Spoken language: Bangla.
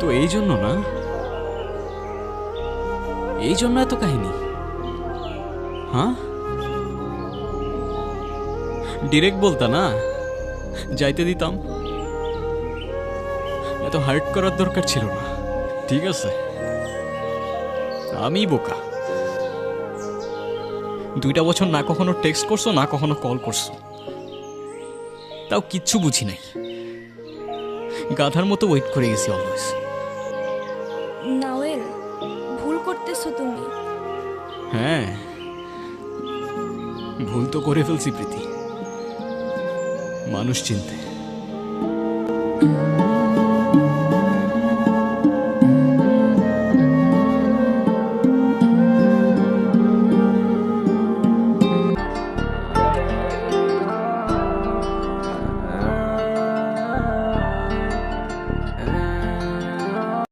তো এই জন্য না? এই জন্য এত কাহিনী? হ্যাঁ? ডিরেক্ট বলতা না? যাইতে দিতাম। এত হার্ট করার দরকার ছিল না। ঠিক আছে। আমি বোকা। দুইটা বছর না কখনো টেক্সট করছ, না কখনো কল করছ। তাও কিচ্ছু বুঝি নাই। গাধার মতো ওয়েট করে গেছি অলওয়েজ নাওয়েল ভুল করতেছো তুমি। হ্যাঁ। ভুল তো করে ফেলছি প্রীতি। মানুষ চিনতে।